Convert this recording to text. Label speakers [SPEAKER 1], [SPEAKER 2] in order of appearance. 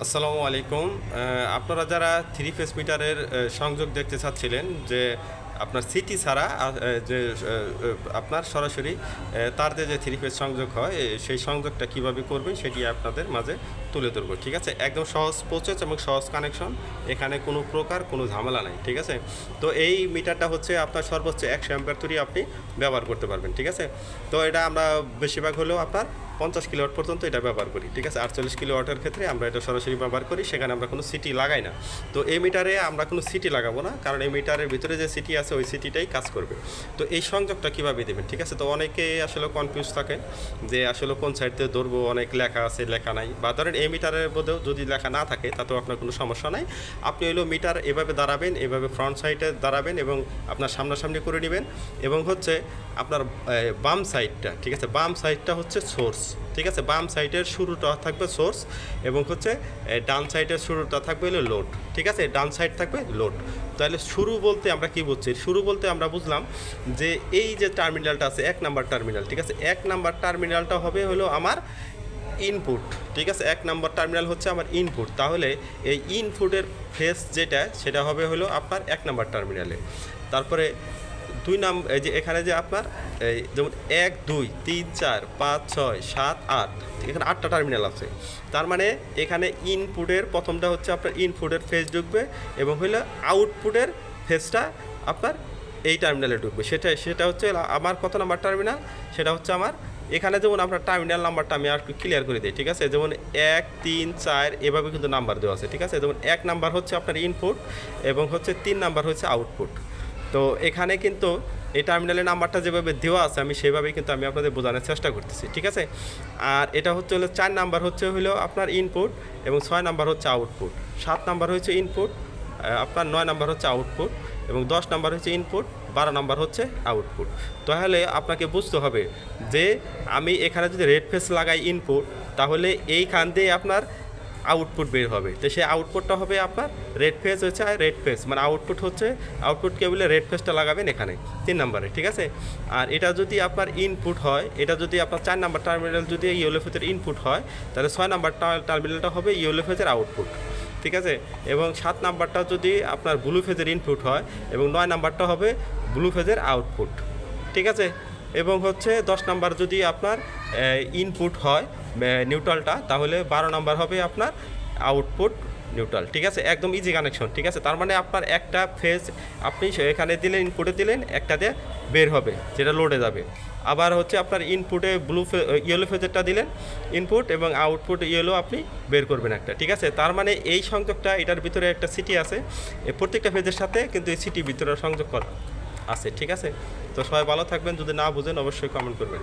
[SPEAKER 1] আসসালামু আলাইকুম। আপনারা যারা থ্রি ফেস মিটারের সংযোগ দেখতে চাচ্ছিলেন যে আপনার সিটি ছাড়া যে আপনার সরাসরি আহ, তার যে থ্রি ফেস সংযোগ হয় সেই সংযোগটা কীভাবে করবেন সেটি আপনাদের মাঝে তুলে ধরবো ঠিক আছে? একদম সহজ প্রসেস এবং সহজ কানেকশন এখানে কোনো প্রকার কোনো ঝামেলা নাই ঠিক আছে? তো এই মিটারটা হচ্ছে আপনার সর্বোচ্চ একশো অ্যাম্পিয়ার তৈরি আপনি ব্যবহার করতে পারবেন ঠিক আছে? তো এটা আমরা বেশিরভাগ হলেও আপনার পঞ্চাশ কিলোওয়াট পর্যন্ত এটা ব্যবহার করি ঠিক আছে? আটচল্লিশ কিলোওয়াটের ক্ষেত্রে আমরা এটা সরাসরি ব্যবহার করি সেখানে আমরা কোনো সিটি লাগাই না। তো এই মিটারে আমরা কোনো সিটি লাগাবো না কারণ এই মিটারের ভিতরে যে সিটি আছে ওই সিটিটাই কাজ করবে। তো এই সংযোগটা কীভাবে দেবেন? ঠিক আছে, তো অনেকে আসলে কনফিউজ থাকে যে আসলে কোন সাইড থেকে ধরবো, অনেক লেখা আছে, লেখা নাই। বা ধরেন এই মিটারের মধ্যেও যদি লেখা না থাকে, তাতেও আপনার কোনো সমস্যা নাই। আপনি হলো মিটার এভাবে দাঁড়াবেন, এভাবে ফ্রন্ট সাইডে দাঁড়াবেন এবং আপনার সামনাসামনি করে নেবেন। এবং হচ্ছে আপনার বাম সাইডটা ঠিক আছে, বাম সাইডটা হচ্ছে সোর্স ঠিক আছে, বাম সাইডের শুরুটা থাকবে সোর্স এবং হচ্ছে ডান সাইডের শুরুটা থাকবে হলো লোড, ঠিক আছে? ডান সাইড থাকবে লোড। তাহলে শুরু বলতে আমরা কি বুঝছি? শুরু বলতে আমরা বুঝলাম যে এই যে টার্মিনালটা আছে, এক নাম্বার টার্মিনাল, ঠিক আছে? এক নাম্বার টার্মিনালটা হবে হলো আমার ইনপুট, ঠিক আছে? এক নম্বর টার্মিনাল হচ্ছে আমার ইনপুট। তাহলে এই ইনপুটের ফেস যেটা, সেটা হবে হলো আপনার এক নম্বর টার্মিনালে। তারপরে দুই নাম, এই যে এখানে যে আপনার, এই যেমন এক, দুই, তিন, চার, পাঁচ, ছয়, সাত, আট এখানে আটটা টার্মিনাল আছে। তার মানে এখানে ইনপুটের প্রথমটা হচ্ছে আপনার ইনপুটের ফেস ঢুকবে এবং হলো আউটপুটের ফেসটা আপনার এই টার্মিনালে ঢুকবে। সেটা সেটা হচ্ছে আমার কত নাম্বার টার্মিনাল সেটা হচ্ছে আমার, এখানে যেমন আপনার টার্মিনাল নাম্বারটা আমি আর একটু ক্লিয়ার করে দিই, ঠিক আছে? যেমন এক, তিন, চার, এভাবে কিন্তু নাম্বার দেওয়া আছে, ঠিক আছে? যেমন এক নাম্বার হচ্ছে আপনার ইনপুট এবং হচ্ছে তিন নাম্বার হচ্ছে আউটপুট তো এখানে কিন্তু এই টার্মিনালের নাম্বারটা যেভাবে দেওয়া আছে, আমি সেভাবেই কিন্তু আমি আপনাদের বোঝানোর চেষ্টা করতেছি, ঠিক আছে? আর এটা হচ্ছে হলো চার নাম্বার হচ্ছে হলো আপনার ইনপুট এবং ছয় নাম্বার হচ্ছে আউটপুট সাত নাম্বার হচ্ছে ইনপুট আপনার নয় নাম্বার হচ্ছে আউটপুট এবং দশ নাম্বার হচ্ছে ইনপুট বারো নাম্বার হচ্ছে আউটপুট তাহলে আপনাকে বুঝতে হবে যে আমি এখানে যদি রেড ফেস লাগাই ইনপুট তাহলে এইখান দিয়ে আপনার আউটপুট বের হবে। তো সেই আউটপুটটা হবে আপনার রেড ফেস হচ্ছে আর রেড ফেস মানে আউটপুট হচ্ছে আউটপুট কেবলে রেড ফেসটা লাগাবেন এখানে, তিন নম্বরে, ঠিক আছে? আর এটা যদি আপনার ইনপুট হয়, এটা যদি আপনার চার নাম্বার টার্মিনাল যদি ইয়েলো ফেসের ইনপুট হয়, তাহলে ছয় নাম্বার টার্মিনালটা হবে ইয়েলো ফেসের আউটপুট ঠিক আছে? এবং সাত নাম্বারটা যদি আপনার ব্লু ফেজের ইনপুট হয়, এবং নয় নাম্বারটা হবে ব্লু ফেজের আউটপুট ঠিক আছে? এবং হচ্ছে দশ নাম্বার যদি আপনার ইনপুট হয় নিউট্রালটা তাহলে বারো নাম্বার হবে আপনার আউটপুট নিউট্রাল ঠিক আছে? একদম ইজি কানেকশন ঠিক আছে? তার মানে আপনার একটা ফেজ আপনি এখানে দিলেন ইনপুটে দিলেন, একটা দিয়ে বের হবে, যেটা লোডে যাবে। আবার হচ্ছে আপনার ইনপুটে ব্লু ইয়েলো ফেজেরটা দিলেন ইনপুট এবং আউটপুট ইয়েলো আপনি বের করবেন একটা, ঠিক আছে? তার মানে এই সংযোগটা, এটার ভিতরে একটা সিটি আছে প্রত্যেকটা ফেজের সাথে কিন্তু এই সিটি ভিতরে সংযোগ করা আছে, ঠিক আছে? তো সবাই ভালো থাকবেন যদি না বুঝেন অবশ্যই কমেন্ট করবেন।